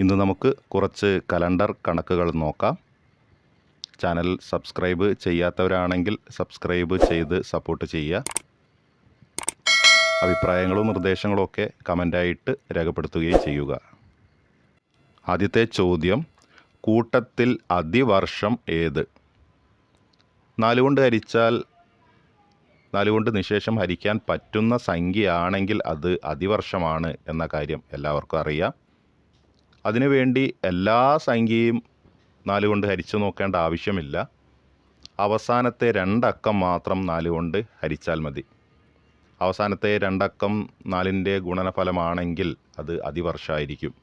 ഇന്ന് നമുക്ക് കുറച്ച് കലണ്ടർ കണക്കുകൾ നോക്കാം. ചാനൽ സബ്സ്ക്രൈബ് ചെയ്യാത്തവരാണെങ്കിൽ സബ്സ്ക്രൈബ് ചെയ്ത് സപ്പോർട്ട് ചെയ്യുക. അഭിപ്രായങ്ങളും നിർദ്ദേശങ്ങളും ഒക്കെ കമന്റായിട്ട് രേഖപ്പെടുത്തുകയും ചെയ്യുക. ആദ്യത്തെ ചോദ്യം കൂട്ടത്തിൽ അതിവർഷം ഏത്? നാലുകൊണ്ട് ഹരിച്ചാൽ നാലുകൊണ്ട് നിശേഷം ഹരിക്കാൻ പറ്റുന്ന സംഖ്യയാണെങ്കിൽ അത് അതിവർഷമാണ് എന്ന കാര്യം എല്ലാവർക്കും അറിയാം. അതിനുവേണ്ടി എല്ലാ സംഖ്യയും നാലുകൊണ്ട് ഹരിച്ചു നോക്കേണ്ട ആവശ്യമില്ല. അവസാനത്തെ രണ്ടക്കം മാത്രം നാലുകൊണ്ട് ഹരിച്ചാൽ മതി. അവസാനത്തെ രണ്ടക്കം നാലിന്റെ ഗുണനഫലമാണെങ്കിൽ അത് അതിവർഷമായിരിക്കും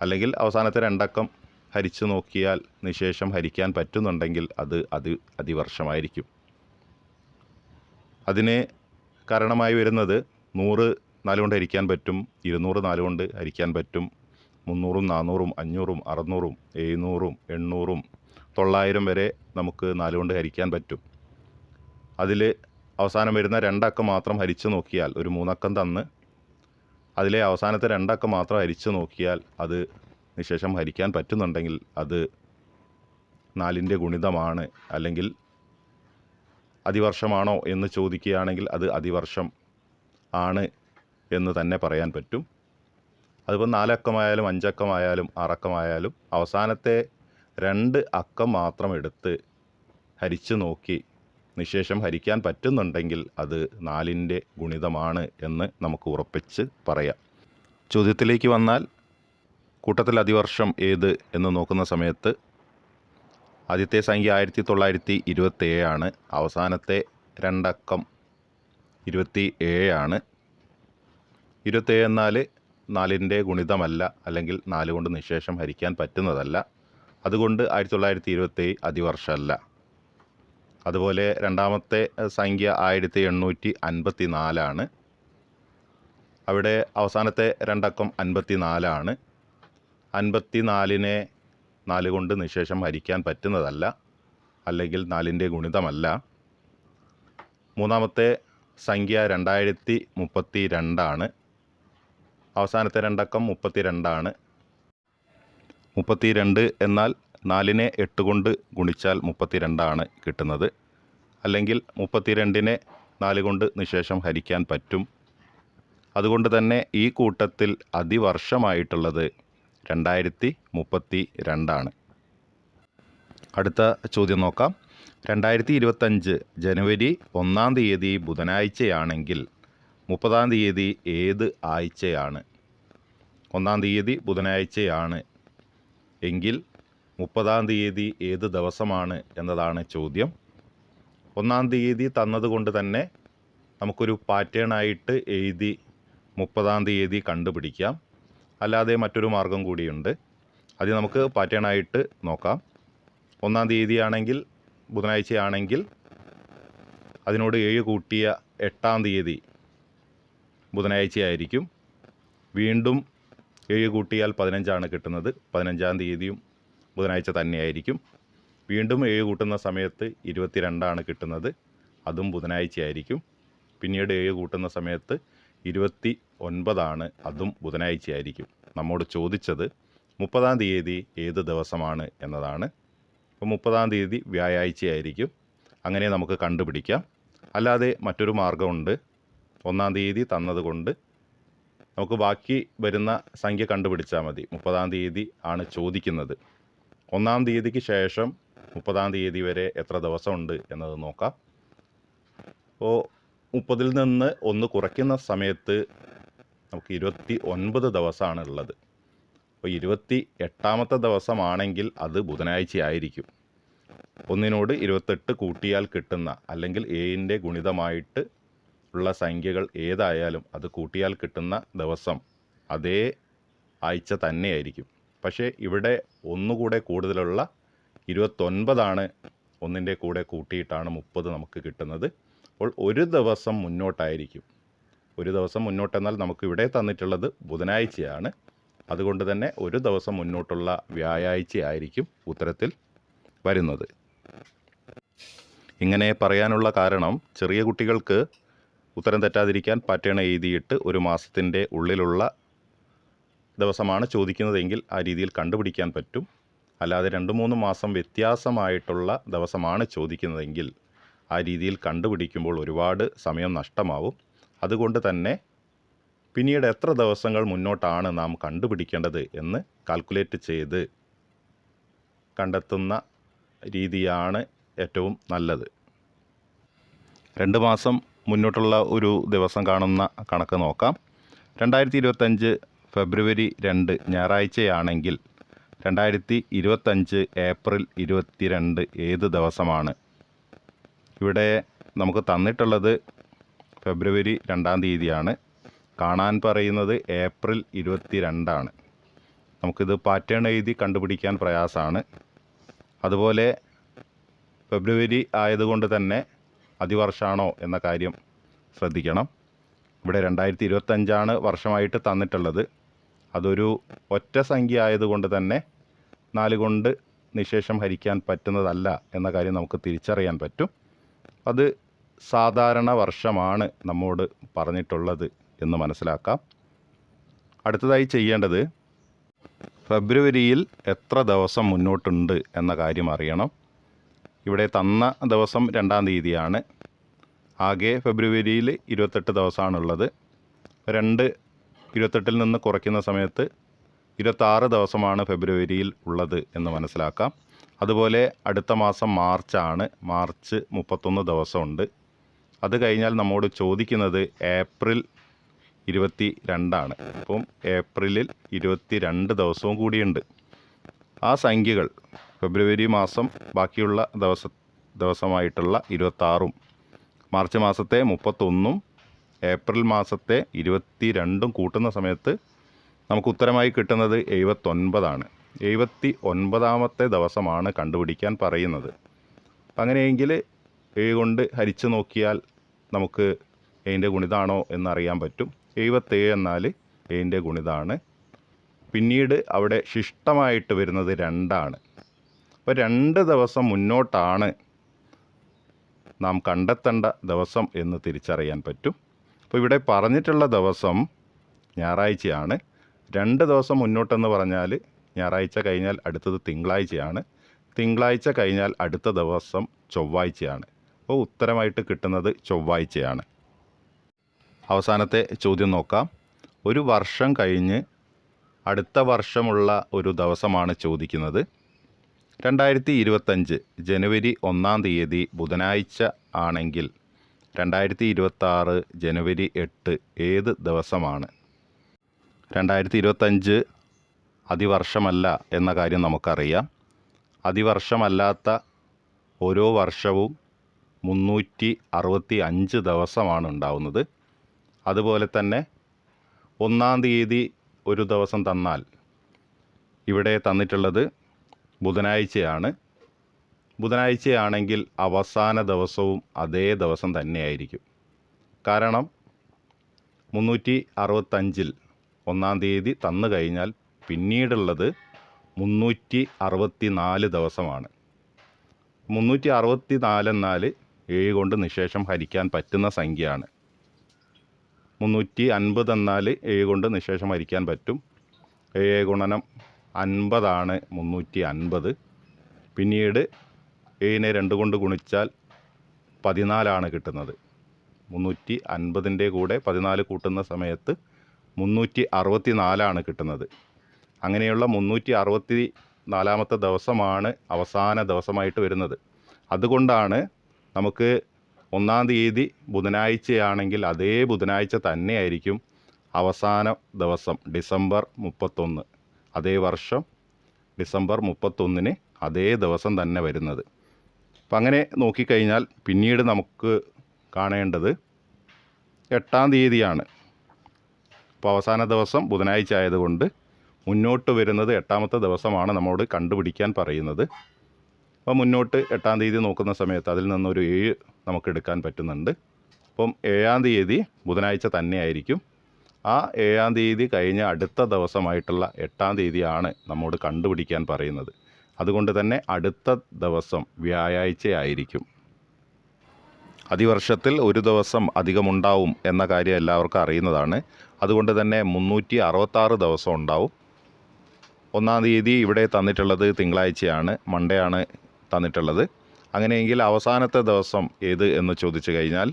അല്ലെങ്കിൽ അവസാനത്തെ രണ്ടക്കം ഹരിച്ചു നോക്കിയാൽ നിശേഷം ഹരിക്കാൻ പറ്റുന്നുണ്ടെങ്കിൽ അത് അതി അതിവർഷമായിരിക്കും. അതിന് കാരണമായി വരുന്നത് നൂറ് നാലുകൊണ്ട് ഹരിക്കാൻ പറ്റും ഇരുന്നൂറ് നാലുകൊണ്ട് ഹരിക്കാൻ പറ്റും മുന്നൂറും നാനൂറും അഞ്ഞൂറും അറുന്നൂറും എഴുന്നൂറും എണ്ണൂറും തൊള്ളായിരം വരെ നമുക്ക് നാലുകൊണ്ട് ഹരിക്കാൻ പറ്റും. അതിൽ അവസാനം വരുന്ന രണ്ടക്കം മാത്രം ഹരിച്ചു നോക്കിയാൽ ഒരു മൂന്നക്കം തന്ന് അതിലെ അവസാനത്തെ രണ്ടക്കം മാത്രം ഹരിച്ചു നോക്കിയാൽ അത് നിശേഷം ഹരിക്കാൻ പറ്റുന്നുണ്ടെങ്കിൽ അത് നാലിന്റെ ഗുണിതമാണ്. അല്ലെങ്കിൽ അതിവർഷമാണോ എന്ന് ചോദിക്കുകയാണെങ്കിൽ അത് അതിവർഷം ആണ് എന്ന് തന്നെ പറയാൻ പറ്റും. അതിപ്പോൾ നാലക്കമായാലും അഞ്ചക്കമായാലും ആറക്കമായാലും അവസാനത്തെ രണ്ട് അക്കം മാത്രം എടുത്ത് ഹരിച്ചു നോക്കി നിശേഷം ഹരിക്കാൻ പറ്റുന്നുണ്ടെങ്കിൽ അത് നാലിന്റെ ഗുണിതമാണ് എന്ന് നമുക്ക് ഉറപ്പിച്ച് പറയാം. ചോദ്യത്തിലേക്ക് വന്നാൽ കൂട്ടത്തിൽ അതിവർഷം ഏത് എന്ന് നോക്കുന്ന സമയത്ത് ആദ്യത്തെ സംഖ്യ ആയിരത്തി തൊള്ളായിരത്തി ഇരുപത്തി ഏഴാണ് അവസാനത്തെ രണ്ടക്കം ഇരുപത്തി ഏഴാണ് ഇരുപത്തേഴ് എന്നാൽ നാലിന്റെ ഗുണിതമല്ല അല്ലെങ്കിൽ നാല് കൊണ്ട് നിശേഷം ഹരിക്കാൻ പറ്റുന്നതല്ല. അതുകൊണ്ട് ആയിരത്തി തൊള്ളായിരത്തി ഇരുപത്തേഴ് അതിവർഷമല്ല. അതുപോലെ രണ്ടാമത്തെ സംഖ്യ ആയിരത്തി എണ്ണൂറ്റി അൻപത്തി നാലാണ് അവിടെ അവസാനത്തെ രണ്ടക്കം അൻപത്തി നാലാണ് അൻപത്തി നാലിനെ നാല് കൊണ്ട് നിശേഷം ഹരിക്കാൻ പറ്റുന്നതല്ല അല്ലെങ്കിൽ നാലിന്റെ ഗുണിതമല്ല. മൂന്നാമത്തെ സംഖ്യ രണ്ടായിരത്തി മുപ്പത്തി രണ്ടാണ് അവസാനത്തെ രണ്ടക്കം മുപ്പത്തി രണ്ടാണ് മുപ്പത്തി രണ്ട് എന്നാൽ നാലിനെ എട്ട് കൊണ്ട് ഗുണിച്ചാൽ മുപ്പത്തി രണ്ടാണ് കിട്ടുന്നത്. അല്ലെങ്കിൽ മുപ്പത്തി രണ്ടിനെ നാല് കൊണ്ട് നിശേഷം ഹരിക്കാൻ പറ്റും. അതുകൊണ്ട് തന്നെ ഈ കൂട്ടത്തിൽ അതിവർഷമായിട്ടുള്ളത് രണ്ടായിരത്തി മുപ്പത്തി രണ്ടാണ് അടുത്ത ചോദ്യം നോക്കാം. രണ്ടായിരത്തി ഇരുപത്തഞ്ച് ജനുവരി ഒന്നാം തീയതി ബുധനാഴ്ചയാണെങ്കിൽ മുപ്പതാം തീയതി ഏത് ആഴ്ചയാണ്? ഒന്നാം തീയതി ബുധനാഴ്ചയാണ്. എങ്കിൽ മുപ്പതാം തീയതി ഏത് ദിവസമാണ് എന്നതാണ് ചോദ്യം. ഒന്നാം തീയതി തന്നതുകൊണ്ട് തന്നെ നമുക്കൊരു പാറ്റേണായിട്ട് എഴുതി മുപ്പതാം തീയതി കണ്ടുപിടിക്കാം. അല്ലാതെ മറ്റൊരു മാർഗം കൂടിയുണ്ട്. അത് നമുക്ക് പാറ്റേണായിട്ട് നോക്കാം. ഒന്നാം തീയതിയാണെങ്കിൽ ബുധനാഴ്ചയാണെങ്കിൽ അതിനോട് ഏഴ് കൂട്ടിയ എട്ടാം തീയതി ബുധനാഴ്ചയായിരിക്കും. വീണ്ടും ഏഴ് കൂട്ടിയാൽ പതിനഞ്ചാണ് കിട്ടുന്നത്. പതിനഞ്ചാം തീയതിയും ബുധനാഴ്ച തന്നെയായിരിക്കും. വീണ്ടും ഏഴ് കൂട്ടുന്ന സമയത്ത് ഇരുപത്തിരണ്ടാണ് കിട്ടുന്നത്. അതും ബുധനാഴ്ചയായിരിക്കും. പിന്നീട് ഏഴ് കൂട്ടുന്ന സമയത്ത് ഇരുപത്തി ഒൻപതാണ് അതും ബുധനാഴ്ചയായിരിക്കും. നമ്മോട് ചോദിച്ചത് മുപ്പതാം തീയതി ഏത് ദിവസമാണ് എന്നതാണ്. അപ്പോൾ മുപ്പതാം തീയതി വ്യാഴാഴ്ചയായിരിക്കും. അങ്ങനെ നമുക്ക് കണ്ടുപിടിക്കാം. അല്ലാതെ മറ്റൊരു മാർഗമുണ്ട് ഒന്നാം തീയതി തന്നതുകൊണ്ട് നമുക്ക് ബാക്കി വരുന്ന സംഖ്യ കണ്ടുപിടിച്ചാൽ മതി. മുപ്പതാം തീയതി ആണ് ചോദിക്കുന്നത്. ഒന്നാം തീയതിക്ക് ശേഷം മുപ്പതാം തീയതി വരെ എത്ര ദിവസമുണ്ട് എന്നത് നോക്കാം. അപ്പോൾ മുപ്പതിൽ നിന്ന് ഒന്ന് കുറയ്ക്കുന്ന സമയത്ത് നമുക്ക് ഇരുപത്തി ഒൻപത് ദിവസമാണ് ഉള്ളത്. അപ്പോൾ ഇരുപത്തി എട്ടാമത്തെ ദിവസമാണെങ്കിൽ അത് ബുധനാഴ്ച ആയിരിക്കും. ഒന്നിനോട് ഇരുപത്തെട്ട് കൂട്ടിയാൽ കിട്ടുന്ന അല്ലെങ്കിൽ ഏഴിന്റെ ഗുണിതമായിട്ട് ഉള്ള സംഖ്യകൾ ഏതായാലും അത് കൂട്ടിയാൽ കിട്ടുന്ന ദിവസം അതേ ആഴ്ച തന്നെയായിരിക്കും. പക്ഷേ ഇവിടെ ഒന്നുകൂടെ കൂടുതലുള്ള ഇരുപത്തൊൻപതാണ് ഒന്നിന്റെ കൂടെ കൂട്ടിയിട്ടാണ് മുപ്പത് നമുക്ക് കിട്ടുന്നത്. അപ്പോൾ ഒരു ദിവസം മുന്നോട്ടായിരിക്കും. ഒരു ദിവസം മുന്നോട്ടെന്നാൽ നമുക്ക് ഇവിടെ തന്നിട്ടുള്ളത് ബുധനാഴ്ചയാണ്. അതുകൊണ്ട് തന്നെ ഒരു ദിവസം മുന്നോട്ടുള്ള വ്യാഴാഴ്ച ആയിരിക്കും ഉത്തരത്തിൽ വരുന്നത്. ഇങ്ങനെ പറയാനുള്ള കാരണം ചെറിയ കുട്ടികൾക്ക് ഉത്തരം തെറ്റാതിരിക്കാൻ പാറ്റേൺ എഴുതിയിട്ട് ഒരു മാസത്തിന്റെ ഉള്ളിലുള്ള ദിവസമാണ് ചോദിക്കുന്നതെങ്കിൽ ആ രീതിയിൽ കണ്ടുപിടിക്കാൻ പറ്റും. അല്ലാതെ രണ്ട് മൂന്ന് മാസം വ്യത്യാസമായിട്ടുള്ള ദിവസമാണ് ചോദിക്കുന്നതെങ്കിൽ ആ രീതിയിൽ കണ്ടുപിടിക്കുമ്പോൾ ഒരുപാട് സമയം നഷ്ടമാവും. അതുകൊണ്ട് തന്നെ പിന്നീട് എത്ര ദിവസങ്ങൾ മുന്നോട്ടാണ് നാം കണ്ടുപിടിക്കേണ്ടത് എന്ന് കാൽക്കുലേറ്റ് ചെയ്ത് കണ്ടെത്തുന്ന രീതിയാണ് ഏറ്റവും നല്ലത്. രണ്ട് മാസം മുന്നോട്ടുള്ള ഒരു ദിവസം കാണുന്ന കണക്ക് നോക്കാം. രണ്ടായിരത്തി ഇരുപത്തഞ്ച് ഫെബ്രുവരി രണ്ട് ഞായറാഴ്ചയാണെങ്കിൽ രണ്ടായിരത്തി ഇരുപത്തഞ്ച് ഏപ്രിൽ ഇരുപത്തിരണ്ട് ഏത് ദിവസമാണ്? ഇവിടെ നമുക്ക് തന്നിട്ടുള്ളത് ഫെബ്രുവരി രണ്ടാം തീയതിയാണ്. കാണാൻ പറയുന്നത് ഏപ്രിൽ ഇരുപത്തി രണ്ടാണ് നമുക്കിത് പാറ്റേൺ എഴുതി കണ്ടുപിടിക്കാൻ പ്രയാസമാണ്. അതുപോലെ ഫെബ്രുവരി ആയതുകൊണ്ട് തന്നെ അതിവർഷമാണോ എന്ന കാര്യം ശ്രദ്ധിക്കണം. ഇവിടെ രണ്ടായിരത്തി ഇരുപത്തഞ്ചാണ് വർഷമായിട്ട് തന്നിട്ടുള്ളത്. അതൊരു ഒറ്റ സംഖ്യ ആയതുകൊണ്ട് തന്നെ നാല് കൊണ്ട് നിശേഷം ഹരിക്കാൻ പറ്റുന്നതല്ല എന്ന കാര്യം നമുക്ക് തിരിച്ചറിയാൻ പറ്റും. അത് സാധാരണ വർഷമാണ് നമ്മോട് പറഞ്ഞിട്ടുള്ളത് എന്ന് മനസ്സിലാക്കാം. അടുത്തതായി ചെയ്യേണ്ടത് ഫെബ്രുവരിയിൽ എത്ര ദിവസം മുന്നോട്ടുണ്ട് എന്ന കാര്യം അറിയണം. ഇവിടെ തന്ന ദിവസം രണ്ടാം തീയതിയാണ്. ആകെ ഫെബ്രുവരിയിൽ ഇരുപത്തെട്ട് ദിവസമാണുള്ളത്. രണ്ട് ഇരുപത്തെട്ടിൽ നിന്ന് കുറയ്ക്കുന്ന സമയത്ത് ഇരുപത്താറ് ദിവസമാണ് ഫെബ്രുവരിയിൽ ഉള്ളത് എന്ന് മനസ്സിലാക്കാം. അതുപോലെ അടുത്ത മാസം മാർച്ചാണ്. മാർച്ച് മുപ്പത്തൊന്ന് ദിവസമുണ്ട്. അത് കഴിഞ്ഞാൽ നമ്മോട് ചോദിക്കുന്നത് ഏപ്രിൽ ഇരുപത്തി രണ്ടാണ് അപ്പം ഏപ്രിലിൽ ഇരുപത്തി രണ്ട് ദിവസവും കൂടിയുണ്ട്. ആ സംഖ്യകൾ ഫെബ്രുവരി മാസം ബാക്കിയുള്ള ദിവസ ദിവസമായിട്ടുള്ള ഇരുപത്താറും. മാർച്ച് മാസത്തെ മുപ്പത്തൊന്നും ഏപ്രിൽ മാസത്തെ ഇരുപത്തി രണ്ടും കൂട്ടുന്ന സമയത്ത് നമുക്ക് ഉത്തരമായി കിട്ടുന്നത് എഴുപത്തൊൻപതാണ്. എഴുപത്തി ഒൻപതാമത്തെ ദിവസമാണ് കണ്ടുപിടിക്കാൻ പറയുന്നത്. അങ്ങനെയെങ്കിൽ ഏഴ് കൊണ്ട് ഹരിച്ചു നോക്കിയാൽ നമുക്ക് ഏഴിന്റെ ഗുണിതാണോ എന്നറിയാൻ പറ്റും. എഴുപത്തേഴ് എന്നാൽ ഏഴിന്റെ ഗുണിതാണ്. പിന്നീട് അവിടെ ശിഷ്ടമായിട്ട് വരുന്നത് രണ്ടാണ്. അപ്പോൾ രണ്ട് ദിവസം മുന്നോട്ടാണ് നാം കണ്ടെത്തേണ്ട ദിവസം എന്ന് തിരിച്ചറിയാൻ പറ്റും. അപ്പോൾ ഇവിടെ പറഞ്ഞിട്ടുള്ള ദിവസം ഞായറാഴ്ചയാണ്. രണ്ട് ദിവസം മുന്നോട്ടെന്ന് പറഞ്ഞാൽ ഞായറാഴ്ച കഴിഞ്ഞാൽ അടുത്തത് തിങ്കളാഴ്ചയാണ്. തിങ്കളാഴ്ച കഴിഞ്ഞാൽ അടുത്ത ദിവസം ചൊവ്വാഴ്ചയാണ്. അപ്പോൾ ഉത്തരമായിട്ട് കിട്ടുന്നത് ചൊവ്വാഴ്ചയാണ്. അവസാനത്തെ ചോദ്യം നോക്കാം. ഒരു വർഷം കഴിഞ്ഞ് അടുത്ത വർഷമുള്ള ഒരു ദിവസമാണ് ചോദിക്കുന്നത്. രണ്ടായിരത്തി ഇരുപത്തഞ്ച് ജനുവരി ഒന്നാം തീയതി ബുധനാഴ്ച ആണെങ്കിൽ രണ്ടായിരത്തി ഇരുപത്താറ് ജനുവരി എട്ട് ഏത് ദിവസമാണ്? രണ്ടായിരത്തി ഇരുപത്തഞ്ച് അതിവർഷമല്ല എന്ന കാര്യം നമുക്കറിയാം. അതിവർഷമല്ലാത്ത ഓരോ വർഷവും മുന്നൂറ്റി അറുപത്തി അഞ്ച് ദിവസമാണ് ഉണ്ടാവുന്നത്. അതുപോലെ തന്നെ ഒന്നാം തീയതി ഒരു ദിവസം തന്നാൽ ഇവിടെ തന്നിട്ടുള്ളത് ബുധനാഴ്ചയാണ്. ബുധനാഴ്ചയാണെങ്കിൽ അവസാന ദിവസവും അതേ ദിവസം തന്നെയായിരിക്കും. കാരണം മുന്നൂറ്റി അറുപത്തഞ്ചിൽ ഒന്നാം തീയതി തന്നു കഴിഞ്ഞാൽ പിന്നീടുള്ളത് മുന്നൂറ്റി അറുപത്തി നാല് ദിവസമാണ്. മുന്നൂറ്റി അറുപത്തി നാലെന്നാൽ ഏഴ് കൊണ്ട് നിശേഷം ഹരിക്കാൻ പറ്റുന്ന സംഖ്യയാണ്. മുന്നൂറ്റി അൻപത് എന്നാൽ ഏഴ് കൊണ്ട് നിശേഷം ഹരിക്കാൻ പറ്റും. ഏഴ് ഗുണനം അൻപതാണ് മുന്നൂറ്റി അൻപത് പിന്നീട് ഏഴിനെ രണ്ട് കൊണ്ട് ഗുണിച്ചാൽ പതിനാലാണ് കിട്ടുന്നത്. മുന്നൂറ്റി അൻപതിന്റെ കൂടെ പതിനാല് കൂട്ടുന്ന സമയത്ത് മുന്നൂറ്റി അറുപത്തി നാലാണ് കിട്ടുന്നത്. അങ്ങനെയുള്ള മുന്നൂറ്റി അറുപത്തി നാലാമത്തെ ദിവസമാണ് അവസാന ദിവസമായിട്ട് വരുന്നത്. അതുകൊണ്ടാണ് നമുക്ക് ഒന്നാം തീയതി ബുധനാഴ്ചയാണെങ്കിൽ അതേ ബുധനാഴ്ച തന്നെയായിരിക്കും അവസാന ദിവസം ഡിസംബർ മുപ്പത്തൊന്ന്. അതേ വർഷം ഡിസംബർ മുപ്പത്തൊന്നിന് അതേ ദിവസം തന്നെ വരുന്നത്. അപ്പം അങ്ങനെ നോക്കിക്കഴിഞ്ഞാൽ പിന്നീട് നമുക്ക് കാണേണ്ടത് എട്ടാം തീയതിയാണ്. അപ്പോൾ അവസാന ദിവസം ബുധനാഴ്ച ആയതുകൊണ്ട് മുന്നോട്ട് വരുന്നത് എട്ടാമത്തെ ദിവസമാണ് നമ്മോട് കണ്ടുപിടിക്കാൻ പറയുന്നത്. അപ്പോൾ മുന്നോട്ട് എട്ടാം തീയതി നോക്കുന്ന സമയത്ത് അതിൽ നിന്നൊരു ഏഴ് നമുക്ക് എടുക്കാൻ പറ്റുന്നുണ്ട്. അപ്പം ഏഴാം തീയതി ബുധനാഴ്ച തന്നെയായിരിക്കും ആ ഏഴാം തീയതി കഴിഞ്ഞ അടുത്ത ദിവസമായിട്ടുള്ള എട്ടാം തീയതിയാണ് നമ്മോട് കണ്ടുപിടിക്കാൻ പറയുന്നത്. അതുകൊണ്ട് തന്നെ അടുത്ത ദിവസം വ്യാഴാഴ്ചയായിരിക്കും. അതിവർഷത്തിൽ ഒരു ദിവസം അധികമുണ്ടാവും എന്ന കാര്യം എല്ലാവർക്കും അറിയുന്നതാണ്. അതുകൊണ്ട് തന്നെ മുന്നൂറ്റി അറുപത്താറ് ദിവസം ഉണ്ടാവും. ഒന്നാം തീയതി ഇവിടെ തന്നിട്ടുള്ളത് തിങ്കളാഴ്ചയാണ് ആണ് തന്നിട്ടുള്ളത്. അങ്ങനെയെങ്കിൽ അവസാനത്തെ ദിവസം ഏത് എന്ന് ചോദിച്ചു കഴിഞ്ഞാൽ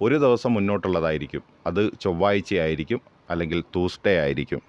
ഒരു ദിവസം മുന്നോട്ടുള്ളതായിരിക്കും. അത് ചൊവ്വാഴ്ചയായിരിക്കും അല്ലെങ്കിൽ ട്യൂസ്ഡേ ആയിരിക്കും.